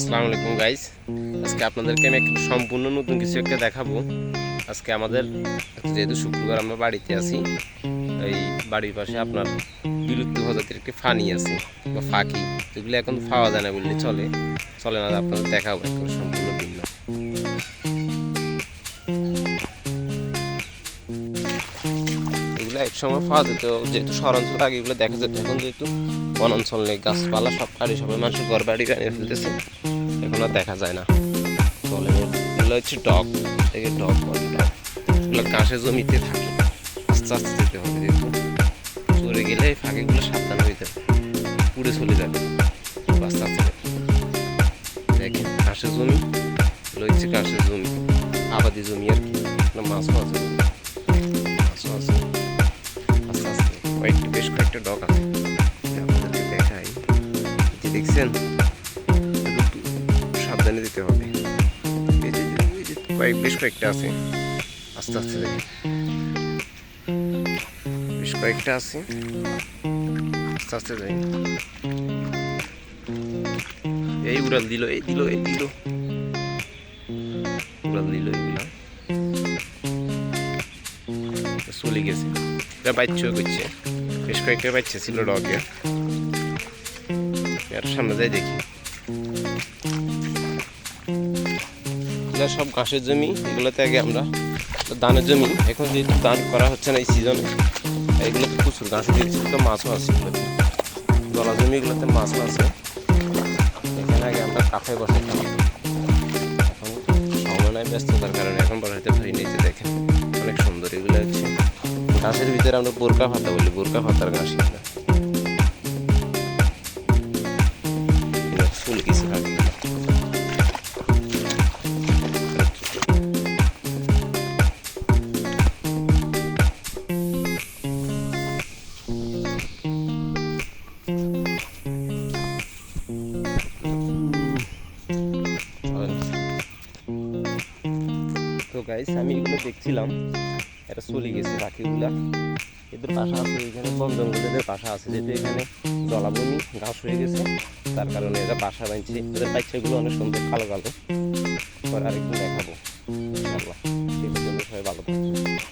আসসালামু আলাইকুম গাইস আজকে আপনাদেরকে আমি একটু সম্পূর্ণ নতুন কিছু একটা দেখাবো। আজকে আমাদের যেহেতু শুক্রবার আমরা বাড়িতে আছি, এই বাড়ির পাশে আপনার বিলুপ্ত প্রজাতির একটি ফানি আছে, বা ফাঁকি। এগুলো এখন পাওয়া যায় না বললে চলে। চলে না আপনাদের দেখাবো একেবারে এক সময় পাওয়া যেত, যেহেতু শহরাঞ্চল আগে এগুলো দেখা যেত। এখন যেহেতু বনাঞ্চল নেই, গাছপালা সব কাটি সবাই মানুষের ঘর বাড়ি বানিয়ে ফেলতেছে। এখন আর দেখা যায় না। না। এগুলো হচ্ছে ডগ থেকে ডগ বলে এগুলো ঘাসের জমিতে থাকে। আস্তে আস্তে যেতে হবে যেহেতু। চলে গেলে ফাঁকিগুলো সাবধান হইতে হবে পুড়ে চলে যাবে। আস্তে আস্তে দেখেন ঘাসের জমি, এগুলো হচ্ছে ঘাসের জমি। আবাদি জমি আর কি। এখানে মাছও আছে কয়েকটা, বেশ কয়েকটা ডগ আছে। আপনাদেরকে দেখাই। যে দেখছেন সাবধানে দিতে হবে। কয়েক, বেশ কয়েকটা আছে। আস্তে আস্তে দেখেন বেশ কয়েকটা আছে। আস্তে আস্তে যাই এই উড়াল দিল, এই দিল এই দিল। উড়াল দিল এগুলা চলে গেছে। এটা বাচ্চাও করছে। বেশ কয়েকটা বাচ্চা ছিল ডগে আর সামনে যাই দেখি। এগুলো সব ঘাসের জমি, এগুলোতে আগে আমরা ধানের জমি। এখন যেহেতু ধান করা হচ্ছে না এই সিজনে এগুলোতে প্রচুর ঘাস দিয়েছে, তো মাছও আছে এগুলোতে। জলা জমিগুলোতে মাছও আছে। এখানে আগে আমরা কাফে বসাইতাম এখন সময় নাই ব্যস্ততার কারণে এখন বসাইতে পারি নিতে দেখেন, অনেক সুন্দর এগুলো হচ্ছে। ঘাসের ভিতরে আমরা বোরকা পাতা বলি, বোরকা এগুলো এগুলো ফুল কিছু তো আমি এগুলো দেখছিলাম। এটা চলে গেছে পাখিগুলা এদের বাসা আছে এখানে, বন জঙ্গল এদের বাসা আছে, যেহেতু এখানে জলাভূমি ঘাস হয়ে গেছে, তার কারণে এরা বাসা বাঁধছে। এদের বাচ্চাগুলো অনেক সুন্দর, কালো কালো। পরে আরেকদিন দেখাবো, ইনশাআল্লাহ। সেই পর্যন্ত সবাই ভালো থাকবে